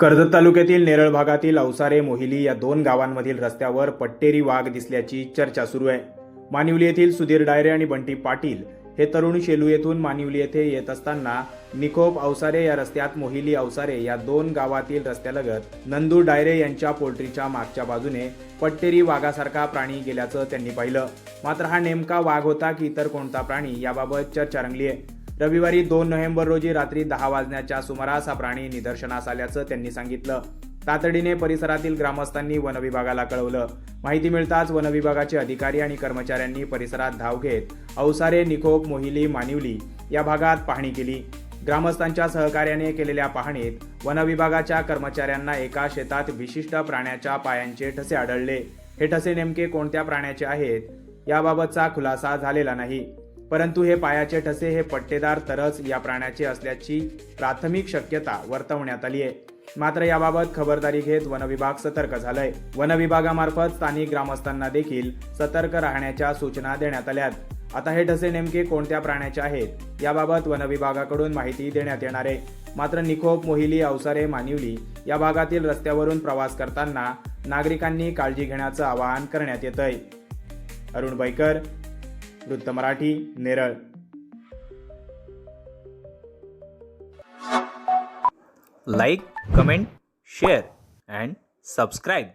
कर्जत तालुक्यातील नेरळ भागातील अवसारे मोहिली या दोन गावांमधील रस्त्यावर पट्टेरी वाघ दिसल्याची चर्चा सुरू आहे. मानिवली येथील सुधीर डायरे आणि बंटी पाटील हे तरुण शेलू येथून मानिवली येथे येत असताना निकोप अवसारे या रस्त्यात मोहिली अवसारे या दोन गावातील रस्त्यालगत नंदू डायरे यांच्या पोल्ट्रीच्या मागच्या बाजूने पट्टेरी वाघासारखा प्राणी गेल्याचं त्यांनी पाहिलं. मात्र हा नेमका वाघ होता की इतर कोणता प्राणी याबाबत चर्चा रंगली आहे. रविवारी दोन नोव्हेंबर रोजी रात्री दहा वाजण्याच्या सुमारास हा प्राणी निदर्शनास आल्याचं त्यांनी सांगितलं. तातडीने परिसरातील ग्रामस्थांनी वनविभागाला कळवलं. माहिती मिळताच वनविभागाचे अधिकारी आणि कर्मचाऱ्यांनी परिसरात धाव घेत अवसारे निकोप मोहिली मानिवली या भागात पाहणी केली. ग्रामस्थांच्या सहकार्याने केलेल्या पाहणीत वनविभागाच्या कर्मचाऱ्यांना एका शेतात विशिष्ट प्राण्याच्या पायांचे ठसे आढळले. हे ठसे नेमके कोणत्या प्राण्याचे आहेत? याबाबतचा खुलासा झालेला नाही. परंतु हे पायाचे ठसे हे पट्टेदार तरच या प्राण्याचे असल्याची प्राथमिक शक्यता वर्तवण्यात आली आहे मात्र याबाबत खबरदारी घेत वनविभाग सतर्क झालंय. वनविभागामार्फत स्थानिक ग्रामस्थांना देखील सतर्क राहण्याच्या सूचना देण्यात आल्यात. आता हे ठसे नेमके कोणत्या प्राण्याचे आहेत याबाबत वनविभागाकडून माहिती देण्यात येणार आहे. मात्र निखोप मोहिली अवसारे मानिवली या भागातील रस्त्यावरून प्रवास करताना नागरिकांनी काळजी घेण्याचं आवाहन करण्यात येत आहे अरुण बैकर वृत्त Marathi Neral. Like comment share and subscribe